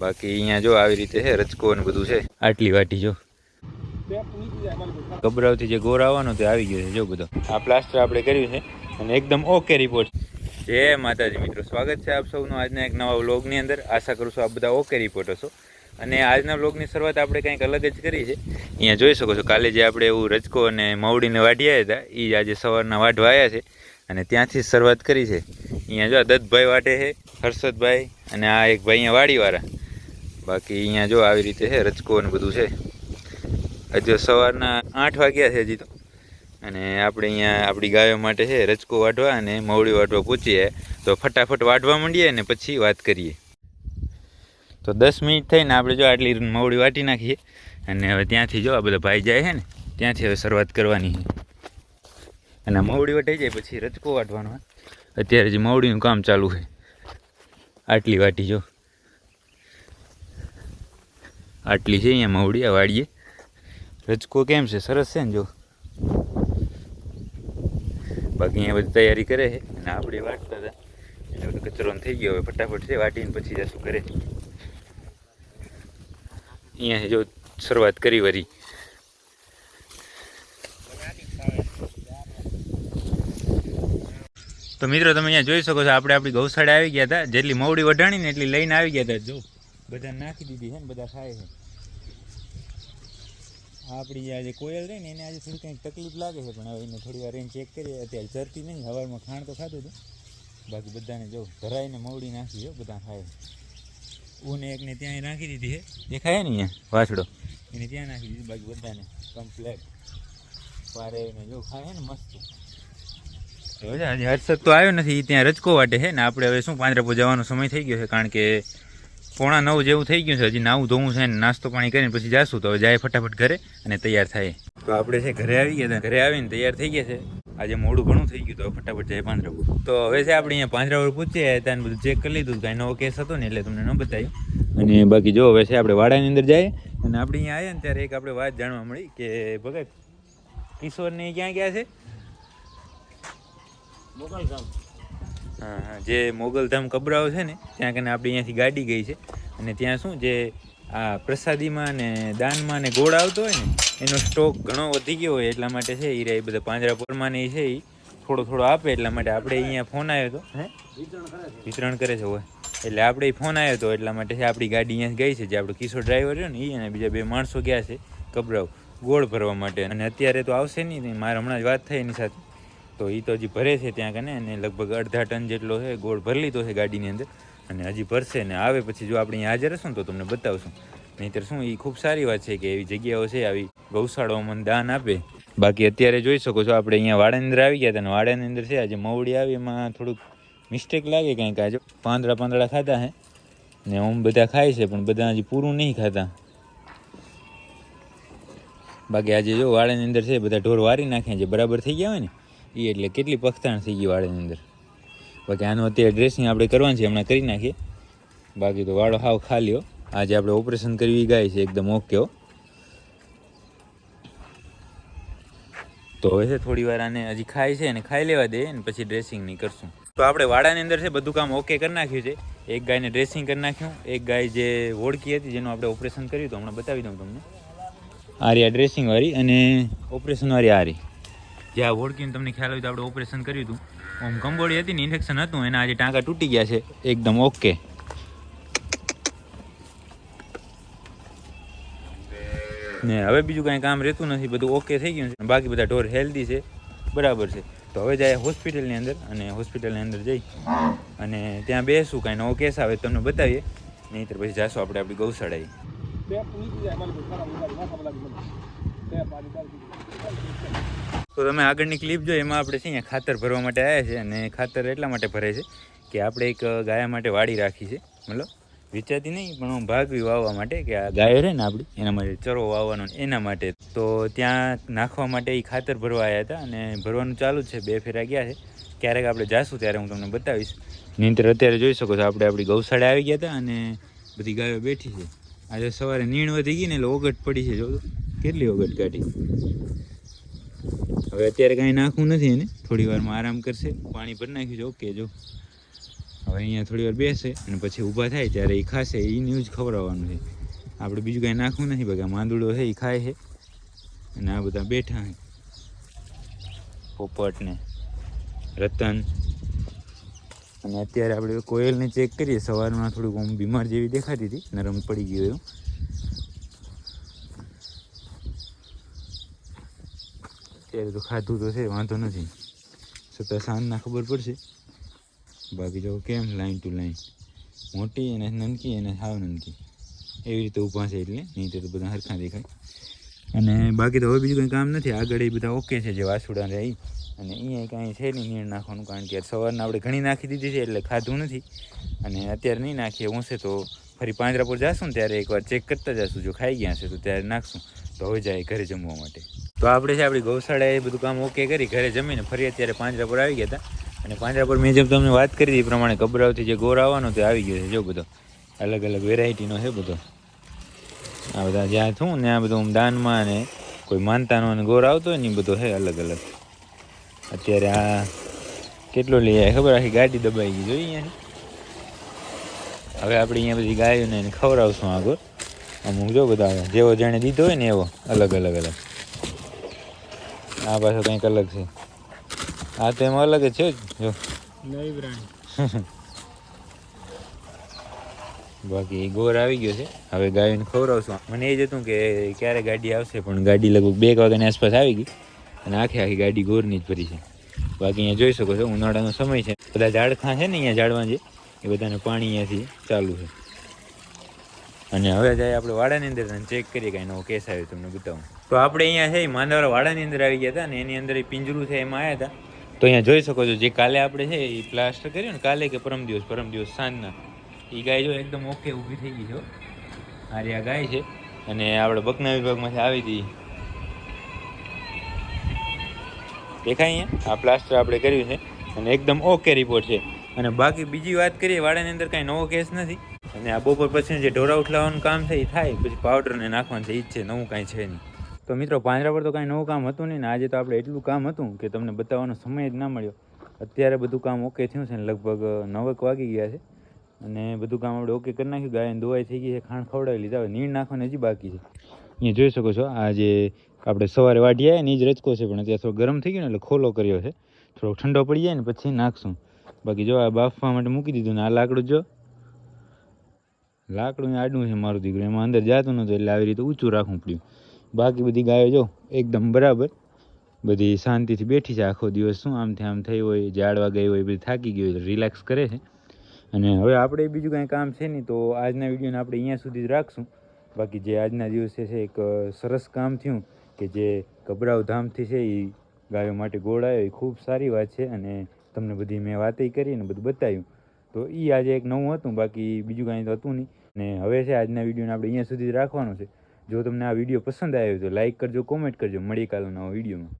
બાકી અહીંયા જો આવી રીતે છે રચકો ને બધું છે. આટલી વાટી જો. ગભરાવથી જે ગોર આવવાનો તે આવી ગયો છે જો બધો. આ પ્લાસ્ટર આપણે કર્યું છે અને એકદમ ઓકે રિપોર્ટ જય માતાજી મિત્રો સ્વાગત છે આપ સૌનું આજના એક નવા વ્લોગની અંદર. આશા કરું છું આપ બધા ઓકે રિપોર્ટ હશો. અને આજના વ્લોગની શરૂઆત આપણે કંઈક અલગ જ કરી છે. અહીંયા જોઈ શકો છો કાલે જે આપણે એવું રચકો અને મવડીને વાઢ્યા હતા એ જ આજે સવારના વાઢવા આવ્યા છે. અને ત્યાંથી જ શરૂઆત કરી છે. અહીંયા જો દત્તભાઈ વાટે છે હર્ષદભાઈ અને આ એક ભાઈ અહીંયા વાડીવાળા. બાકી અહીંયા જો આવી રીતે છે રચકો ને બધું છે. હજુ સવારના આઠ વાગ્યા છે હજી તો. અને આપણે અહીંયા આપણી ગાયો માટે છે રચકો વાઢવા અને મવડી વાઢવા પૂછીએ તો ફટાફટ વાઢવા માંડીએ ને પછી વાત કરીએ. તો દસ મિનિટ થઈને આપણે જો આટલી મવડી વાટી નાખીએ. અને હવે ત્યાંથી જો આ બધા ભાઈ જાય છે ને, ત્યાંથી હવે શરૂઆત કરવાની છે. અને મવડી વટાઈ જાય પછી રચકો વાટવાનો અત્યારે જે મવડીનું કામ ચાલુ છે. આટલી વાટી જો. આટલી છે અહીંયા મવડિયા વાડીએ. રચકો કેમ છે? સરસ છે ને જો. બાકી અહીંયા બધી તૈયારી કરે છે. અને આપણે વાટતા હતા. એટલે બધો કચરો થઈ ગયો હવે ફટાફટ છે, વાટીને પછી જશું કરે અહીંયા જો શરૂઆત કરી વરી. તો મિત્રો, તમે અહીંયા જોઈ શકો છો, આપણે આપણી ગૌશાળા આવી ગયા હતા. જેટલી મવડી વઢાણી ને એટલી લઈને આવી ગયા હતા. જો. બધા નાખી દીધી છે ને બધા ખાય છે. આપણી આજે કોયલ રહી ને એને આજે થોડી કંઈક તકલીફ લાગે છે પણ હવે એને થોડી વાર એને ચેક કરીએ. અત્યારે ચરતી નહીં હવારમાં ખાણ તો ખાતું હતું. બાકી બધાને જો ધરાઈને મવડી નાખી છે બધા ખાય ઊને એકને ત્યાં નાખી દીધી છે. દેખાય ને અહીંયા વાછડો. એને ત્યાં નાખી દીધી બાકી બધાને કમ્પ્લેટ પારે ને જો ખાય ને મસ્ત. હજી હર્ષદ તો આવ્યો નથી ત્યાં રચકો વાટે છે ને આપણે હવે શું પાંજરાપો જવાનો સમય થઈ ગયો છે કારણ કે પોણા નવ જેવું થઈ ગયું છે. હજી નાવું ધોવું છે ને નાસ્તો પાણી કરીને પછી જાશું તો જાય ફટાફટ ઘરે અને તૈયાર થાય. તો આપણે છે ઘરે આવી ગયા ઘરે આવીને તૈયાર થઈ ગયા છે. આજે મોડું ઘણું થઈ ગયું તો ફટાફટ જાય પાંજરાપુર. તો હવે છે આપણે અહીંયા પાંજરાપુર પૂછ્યા હતા બધું ચેક કરી લીધું. કાંઈ નવો કેસ હતો ને એટલે તમને ન બતાવ્યું અને બાકી જો હવે છે આપણે વાડાની અંદર જાય અને આપણે અહીંયા આવ્યા ને ત્યારે એક આપણે વાત જાણવા મળી કે ભગત કિશોરને ક્યાં ગયા છે? હા હા જે મોગલધામ કબરાઓ છે ને, ત્યાં કને આપણે અહીંયાથી ગાડી ગઈ છે. અને ત્યાં શું જે આ પ્રસાદીમાં ને દાનમાં ને ગોળ આવતો હોય ને, એનો સ્ટોક ઘણો વધી ગયો હોય એટલા માટે છે એ બધા પાંજરાપોરમાં ને ઈ છે એ થોડો થોડો આપે એટલા માટે આપણે અહીંયા ફોન આવ્યો હતો વિતરણ કરે છે હોય એટલે આપણે ફોન આવ્યો હતો એટલા માટે છે આપણી ગાડી અહીંયા ગઈ છે, જે આપણો કિશોર ડ્રાઈવર રહ્યો ને એ અને બીજા બે માણસો ગયા છે કબરાવ ગોળ ભરવા માટે. અને અત્યારે તો આવશે નહીં મારે હમણાં જ વાત થઈ એની સાથે. તો એ તો હજી ભરે છે ત્યાં કને, અને લગભગ અડધા ટન જેટલો છે, ગોળ ભરી લીધો છે ગાડીની અંદર, અને હજી ભરશે, ને આવે પછી જો આપણે અહીંયા હાજર હશું ને તો તમને બતાવશું. નહીંતર શું એ ખૂબ સારી વાત છે કે એવી જગ્યાઓ છે, આવી ગૌશાળાઓમાં દાન આપે. બાકી અત્યારે જોઈ શકો છો, આપણે અહીંયા વાડાની અંદર આવી ગયા હતા અને વાડાની અંદર છે, આજે મવડી આવી, એમાં થોડુંક મિસ્ટેક લાગે કંઈક, આજે પાંદડા પાંદડા ખાતા હે, ને ઓમ બધા ખાય છે, પણ બધા હજી પૂરું નહીં ખાતા. બાકી આજે જો વાડાની અંદર છે, બધા ઢોર વારી નાખ્યા છે, બરાબર થઈ ગયા હોય ને? એ એટલે કેટલી પખતાણ થઈ ગઈ વાળાની અંદર. બાકી આનું અત્યારે ડ્રેસિંગ આપણે કરવાનું છે, હમણાં કરી નાખીએ. બાકી તો વાળો હાવ ખાલ્યો આજે આપણે ઓપરેશન કરવી ગાય છે, એકદમ ઓકે તો હવે થોડી વાર આને હજી ખાય છે અને ખાઈ લેવા દે અને પછી ડ્રેસિંગ નહીં કરશું. તો આપણે વાડાની અંદર છે બધું કામ ઓકે કરી નાખ્યું છે. એક ગાયને ડ્રેસિંગ કરી નાખ્યું, એક ગાય જે વોડકી હતી, જેનું આપણે ઓપરેશન કર્યું તો હમણાં બતાવી દઉં તમને. આરી આ ડ્રેસિંગ વાળી અને ઓપરેશન વાળી આ રહી જે આ વોડકીને તમને ખ્યાલ હોય તો આપણે ઓપરેશન કર્યું હતું. આમ કંબોડી હતી ને ઇન્ફેક્શન હતું, એના આજે ટાંકા તૂટી ગયા છે. એકદમ ઓકે ને હવે બીજું કાંઈ કામ રહેતું નથી, બધું ઓકે થઈ ગયું છે. બાકી બધા ઢોર હેલ્ધી છે. બરાબર છે. તો હવે જાય હોસ્પિટલની અંદર અને હોસ્પિટલની અંદર જઈ અને ત્યાં બેસું, કાંઈ નવો કેસ આવે તમને બતાવીએ. નહીંતર પછી જાશું આપણે આપણી ગૌશાળાએ. તો તમે આગળની ક્લિપ જો એમાં આપણે છે અહીંયા ખાતર ભરવા માટે આવ્યા છે અને ખાતર એટલા માટે ભરે છે કે આપણે એક ગાયા માટે વાડી રાખી છે. મતલબ વિચારતી નહીં, પણ હું ભાગવી વાવવા માટે કે આ ગાયો રહે ને આપણી, એના માટે ચરો વાવવાનો એના માટે. તો ત્યાં નાખવા માટે એ ખાતર ભરવા આવ્યા હતા અને ભરવાનું ચાલુ છે, બે ફેરા ગયા છે. ક્યારેક આપણે જાશું ત્યારે હું તમને બતાવીશ. નહીંતર અત્યારે જોઈ શકો છો, આપણે આપણી ગૌશાળા આવી ગયા હતા અને બધી ગાયો બેઠી છે. આજે સવારે નીણ વધી ગઈ ને એટલે ઓગટ પડી છે જો કેટલી ઓગટ કાઢી. હવે અત્યારે કાંઈ નાખવું નથી એને. થોડી વારમાં આરામ કરશે. પાણી ભરી નાખ્યું છે. ઓકે, જો. હવે અહીંયા થોડી વાર બેસે અને પછી ઊભા થાય ત્યારે એ ખાશે. એ ન્યૂઝ ખવડાવવાનું છે. આપણે બીજું કાંઈ નાખવું નથી. બગા માંદુડો છે એ ખાય છે. અને આ બધા બેઠા છે. પોપટને રતન. અને અત્યારે આપણે કોયલને ચેક કરીએ. સવારમાં થોડુંક આમ બીમાર જેવી દેખાતી હતી. નરમ પડી ગયો એવું અત્યારે તો ખાધું તો છે, વાંધો નથી. છતાં સાંજના ખબર પડશે. બાકી જો કેમ લાઈન ટુ લાઈન મોટી અને નનકી અને સાવ નનકી એવી રીતે ઊભા છે એટલે નહીં તો બધા હરખા દેખાય. અને બાકી તો હવે બીજું કંઈ કામ નથી. આગળ એ બધા ઓકે છે જે વાસુડા રહે અને અહીંયા કાંઈ છે નહીં, નીણ નાખવાનું, કારણ કે સવારના આપણે ઘણી નાખી દીધી છે એટલે ખાધું નથી. અને અત્યારે નહીં નાખીએ ઊંસે તો ફરી પાંજરાપુર જાશું ને ત્યારે એકવાર ચેક કરતા જશું. જો ખાઈ ગયા હશે તો ત્યારે નાખશું. તો હવે જાય ઘરે જમવા માટે. તો આપણે છે આપણી ગૌશાળા એ બધું કામ ઓકે કરી, ઘરે જમીને ફરી અત્યારે પાંજરાપુર આવી ગયા હતા. અને પાંજરા પર મેં જેમ તમને વાત કરી હતી એ પ્રમાણે કબરાવથી જે ગોર આવવાનો તે આવી ગયો છે, જો બધો. અલગ અલગ વેરાયટીનો છે બધો. આ બધા જ્યાં છું ને આ બધું દાનમાં અને કોઈ માનતાનો અને ગોર આવતો હોય ને એ બધો છે અલગ અલગ. અત્યારે આ કેટલો લઈ આવે ખબર? આખી ગાડી દબાઈ ગઈ જોઈ અહીંયાથી હવે આપણે અહીંયા બધી ગાયોને ખવડાવશું આગળ. અમુક જો બધા જેવો જેણે દીધો હોય ને એવો, અલગ અલગ અલગ. આ પાછો કંઈક અલગ છે. આ તો એમાં અલગ જ છે જ જો. નવી બ્રાન્ડ બાકી ગોર આવી ગયો છે. હવે ગાયોને ખવડાવશું. મને એ જ હતું કે ક્યારે ગાડી આવશે પણ ગાડી લગભગ બે વાગ્યાની આસપાસ આવી ગઈ. અને આખી આખી ગાડી ગોરની જ ભરી છે. બાકી અહીંયા જોઈ શકો છો ઉનાળાનો સમય છે. બધા ઝાડખાં છે ને અહીંયા ઝાડવા જે એ બધાને પાણી અહીંયાથી ચાલુ છે. અને હવે જાય આપણે વાડાની અંદર ચેક કરીએ કાંઈ નવો કેસ આવ્યો તમને બતાવું. તો આપણે અહીંયા છે માંદવાડા વાડાની અંદર આવી ગયા હતા ને એની અંદર પિંજરું છે એમાં આવ્યા હતા. તો અહીંયા જોઈ શકો છો જે કાલે આપણે છે એ પ્લાસ્ટર કર્યું ને, કાલે કે પરમ દિવસ પરમ દિવસ સાંજના. એ ગાય જો એકદમ ઓકે ઊભી થઈ ગઈ છે મારી આ ગાય છે. અને આપણે બકના વિભાગમાંથી આવી હતી. દેખાય અહીંયા? આ પ્લાસ્ટર આપણે કર્યું છે. અને એકદમ ઓકે રિપોર્ટ છે. અને બાકી બીજી વાત કરીએ, વાડાની અંદર કાંઈ નવો કેસ નથી. અને આ બપોર પછી જે ઢોરા ઉઠલાવાનું કામ છે એ થાય. પછી પાવડરને નાખવાનું છે એ જ છે, નવું કાંઈ છે નહીં. તો મિત્રો, પાંજરા પર તો કાંઈ નવું કામ હતું નહીં ને આજે તો આપણે એટલું કામ હતું કે તમને બતાવવાનો સમય જ ના મળ્યો. અત્યારે બધું કામ ઓકે થયું છે ને લગભગ નવક વાગી ગયા છે. અને બધું કામ આપણે ઓકે કરી નાખ્યું, ગાયને દોવાઈ થઈ ગઈ છે, ખાંડ ખવડાવી લીધા હવે નીણ નાખવાની હજી બાકી છે. અહીંયા જોઈ શકો છો, આ જે આપણે સવારે વાઢી આવ્યા ને એ જ રચકો છે, પણ અત્યારે થોડો ગરમ થઈ ગયો ને એટલે ખોલો કર્યો છે. થોડોક ઠંડો પડી જાય ને પછી નાખશું. બાકી જો આ બાફવા માટે મૂકી દીધું ને આ લાકડું જો. લાકડું આડું છે મારું દીકરું. એમાં અંદર જાતું નહોતું એટલે આવી રીતે ઊંચું રાખવું પડ્યું. બાકી બધી ગાયો જો એકદમ બરાબર. બધી શાંતિથી બેઠી છે આખો દિવસ. શું આમથી આમ થઈ હોય ઝાડવા ગઈ હોય, બધી થાકી ગઈ હોય રિલેક્સ કરે છે. અને હવે આપણે બીજું કાંઈ કામ છે નહીં તો આજના વિડીયોને આપણે અહીંયા સુધી જ રાખશું. બાકી જે આજના દિવસે છે એક સરસ કામ થયું કે જે ગભરાવ ધામથી છે એ ગાયો માટે ગોળ આવ્યો એ ખૂબ સારી વાત છે અને તમને બધી મેં વાતે કરી અને બધું બતાવ્યું. તો એ આજે એક નવું હતું, બાકી બીજું કાંઈ તો હતું નહીં. ને હવે છે આજના વિડીયોને આપણે અહીંયા સુધી રાખવાનો છે. જો તમને આ વીડિયો પસંદ આવ્યો તો લાઈક કરજો, કોમેન્ટ કરજો. મળીએ કાલના વિડીયોમાં.